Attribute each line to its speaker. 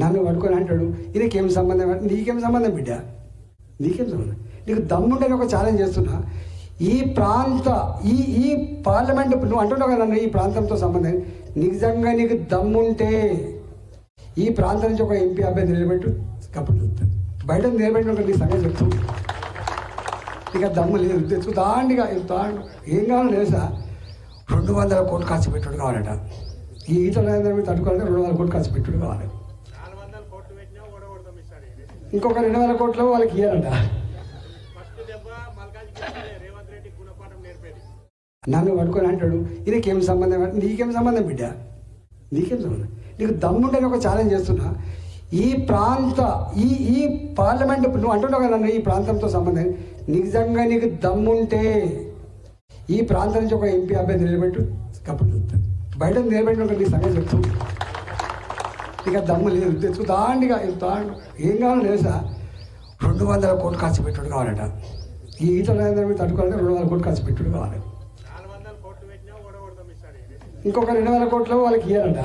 Speaker 1: నన్ను పట్టుకొని అంటాడు ఈయనకేం సంబంధం? అంటే నీకేం సంబంధం బిడ్డ? నీకేం సంబంధం? నీకు దమ్ముంటే ఒక ఛాలెంజ్ చేస్తున్నా. ఈ ప్రాంత ఈ ఈ పార్లమెంట్ నువ్వు అంటున్నావు కదా నన్ను ఈ ప్రాంతంతో సంబంధం. నిజంగా నీకు దమ్ముంటే ఈ ప్రాంతం నుంచి ఒక ఎంపీ అభ్యర్థి నిలబెట్టు కప్పుడు చూస్తాను బయట నిలబెట్టిన నీ సంగతి చెప్తూ ఇక దమ్ము లేదు తెచ్చు దాండిగా తాండు ఏం కావాలో తెలుసా? రెండు వందల కోట్లు ఖర్చు పెట్టుడు కావాలట. ఈ ఈత నరేంద్ర తట్టుకోవాలంటే రెండు వందల కోట్లు ఖర్చు పెట్టుడు కావాలి. ఇంకొక రెండు వేల కోట్లు వాళ్ళకి
Speaker 2: ఇయ్యారంట
Speaker 1: నన్ను పట్టుకొని అంటాడు ఈయనకేం సంబంధం? నీకేం సంబంధం బిడ్డ? నీకేం సంబంధం? నీకు దమ్ముంటే నేను ఒక ఛాలెంజ్ చేస్తున్నా. ఈ ప్రాంత ఈ ఈ పార్లమెంట్ నువ్వు అంటున్నావు కదా నన్ను ఈ ప్రాంతంతో సంబంధం. నిజంగా నీకు దమ్ముంటే ఈ ప్రాంతం నుంచి ఒక ఎంపీ అభ్యర్థి నిలబెట్టు కప్పుడు చూస్తాను బయట నిలబెట్టిన నీకు సంగతి చెప్తాను ఇక దమ్ము లేదు. తెచ్చు దాండిగా ఏం కావాలో తెలుసా? రెండు వందల కోట్లు ఖర్చు పెట్టుడు కావాలట. ఈ ఈత నరేంద్ర తట్టుకోవాలంటే రెండు వందల కోట్లు ఖర్చు పెట్టుడు కావాలి. ఇంకొక రెండు వందల కోట్లు వాళ్ళకి ఇయ్యాలంట.